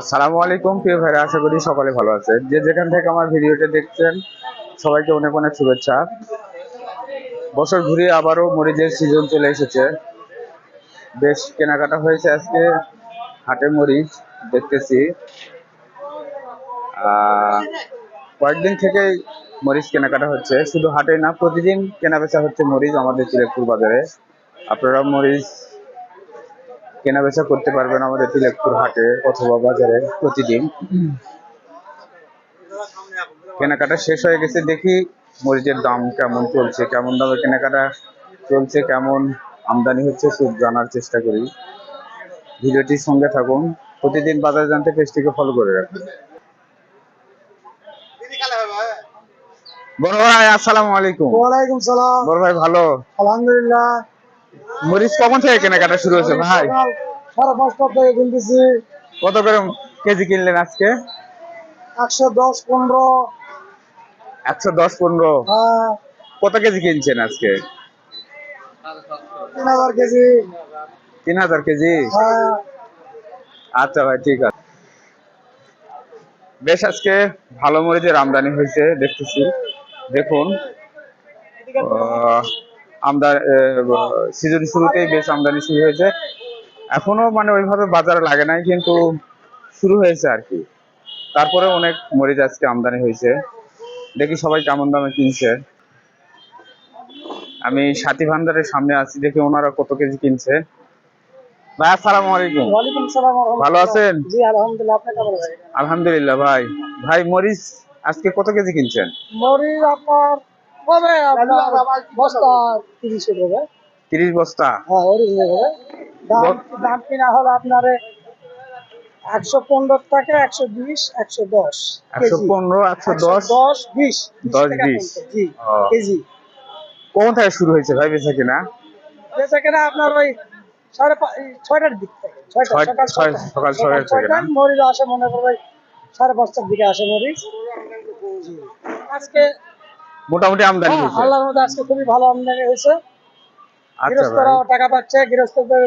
আসসালামু আলাইকুম, প্রিয় ভাইরা, আশা করি সকলে ভালো আছেন। যে যেখান থেকে আমার ভিডিওটা দেখছেন, সবাইকে অনেক অনেক শুভেচ্ছা। বছর ঘুরিয়ে আবারও মরিচের সিজন চলে এসেছে। বেশ কেনাকাটা হয়েছে আজকে, হাটে মরিচ দেখতেছি। কয়েকদিন থেকেই মরিচ কেনাকাটা হচ্ছে। শুধু হাটে না, প্রতিদিন কেনাবেচা হচ্ছে মরিচ আমাদের তিলেকপুর বাজারে আপনারা মরিচ কেনা বেচা করতে পারবেন আমাদের তিলেকপুর হাটে অথবা বাজারে প্রতিদিন। কেনাকাটা শেষ হয়ে গেছে দেখি মরিচের দাম কেমন চলছে কেমন দামে কেনাকাটা চলছে কেমন আমদানি হচ্ছে সব জানার চেষ্টা করি। ভিডিওটির সঙ্গে থাকুন প্রতিদিন বাজার জানতে পেজটিকে ফলো করে রাখুন। বড় ভাই আসসালামু আলাইকুম। ওয়ালাইকুম সালাম। বড় ভাই ভালো? আলহামদুলিল্লাহ। মরিচ কখন থেকে কেনাকাটা শুরু হয়েছে ভাই? সকাল সাড়ে পাঁচটা থেকে কিনতেছি। কত করে কেজি কিনলেন আজকে? একশো দশ পনেরো। একশো দশ পনেরো। হ্যাঁ। কত কেজি কিনছেন আজকে? তিন হাজার কেজি। তিন হাজার কেজি? হ্যাঁ। আচ্ছা ভাই ঠিক আছে। বেশ আজকে ভালো মরিচের আমদানি হয়েছে দেখতেছি। দেখুন। আমদানি সিজন শুরুতেই বেশ আমদানি শুরু হয়েছে। এখনও মানে ওইভাবে বাজারে লাগে নাই কিন্তু শুরু হয়েছে আর কি। তারপরে অনেক মরিচ আজকে আমদানি হয়েছে। দেখি সবাই কেমন দামে কিনছে। আমি সাথী ভান্ডারের সামনে আছি দেখি ওনারা কত কেজি কিনছে। ভাই আসসালামু আলাইকুম। ভালো আছেন? জি আলহামদুলিল্লাহ আপনি কেমন আছেন? আলহামদুলিল্লাহ ভাই। ভাই মরিচ আজকে কত কেজি কিনছেন? মরিচ আপনার আপনার বস্তা তিরিশ হবে তিরিশ বস্তা? হ্যাঁ অরিজিনাল হবে দাম দাম কিনা হলো আপনার একশো পনেরো টাকা একশো বিশ একশো দশ একশো পনেরো একশো দশ? দশ বিশ। দশ, বিশ। জি কেজি। কখন থেকে শুরু হয়েছে ভাই বেচা কিনা? বেচা কেনা আপনার ওই সাড়ে ছয়টার দিক থেকে সকাল ছয়- ছয়টা। সকাল ছয়টার থেকে? মরিচ আসে মনে করো সাড়ে পাঁচটার দিকে আসে মরিচ। আজকে মোটামুটি আমদানি হ্যাঁ, হয়েছে। আল্লাহর মধ্যে আজকে খুবই ভালো আমদানি হয়েছে। আচ্ছা গৃহস্থরাও টাকা পাচ্ছে গৃহস্থদের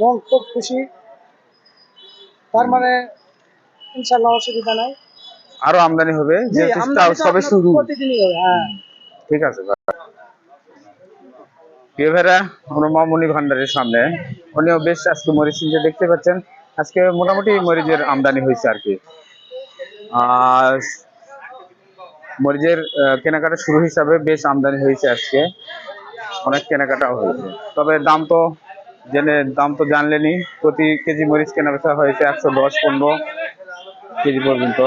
মন খুব খুশি। তার মানে ইনশাল্লাহ অসুবিধা নাই। আরও আমদানি হবে যেহেতু সবে শুরু। প্রতিদিনই হবে হ্যাঁ। ঠিক আছে প্রিয় ভাইরা আমরা মামুনি ভান্ডারের সামনে। উনিও বেশ আজকে মরিচ কিনছে দেখতে পাচ্ছেন আজকে মোটামুটি মরিচের আমদানি হয়েছে আর কি। আর মরিচের কেনাকাটা শুরু হিসাবে বেশ আমদানি হয়েছে আজকে। অনেক কেনাকাটাও হয়েছে। তবে দাম তো জেনে, দাম তো জানলেনি। প্রতি কেজি মরিচ কেনা বেচা হয়েছে একশো দশ, পনেরো কেজি পর্যন্ত।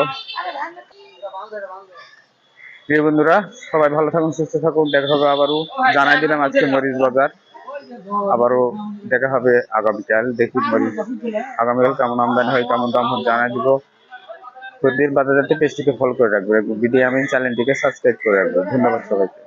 প্রিয় বন্ধুরা, সবাই ভালো থাকুন, সুস্থ থাকুন। দেখা হবে আবারও। জানাই দিলাম আজকে মরিচ বাজার। আবারও দেখা হবে আগামীকাল। দেখি মরিচ আগামীকাল কেমন আমদানি হয়, কেমন দাম জানাই দিব। প্রতিদিন বাজার যাতে পেজটিকে ফলো করে রাখবে ভিডিও আমি চ্যানেলটিকে সাবস্ক্রাইব করে রাখবেন। ধন্যবাদ সবাইকে।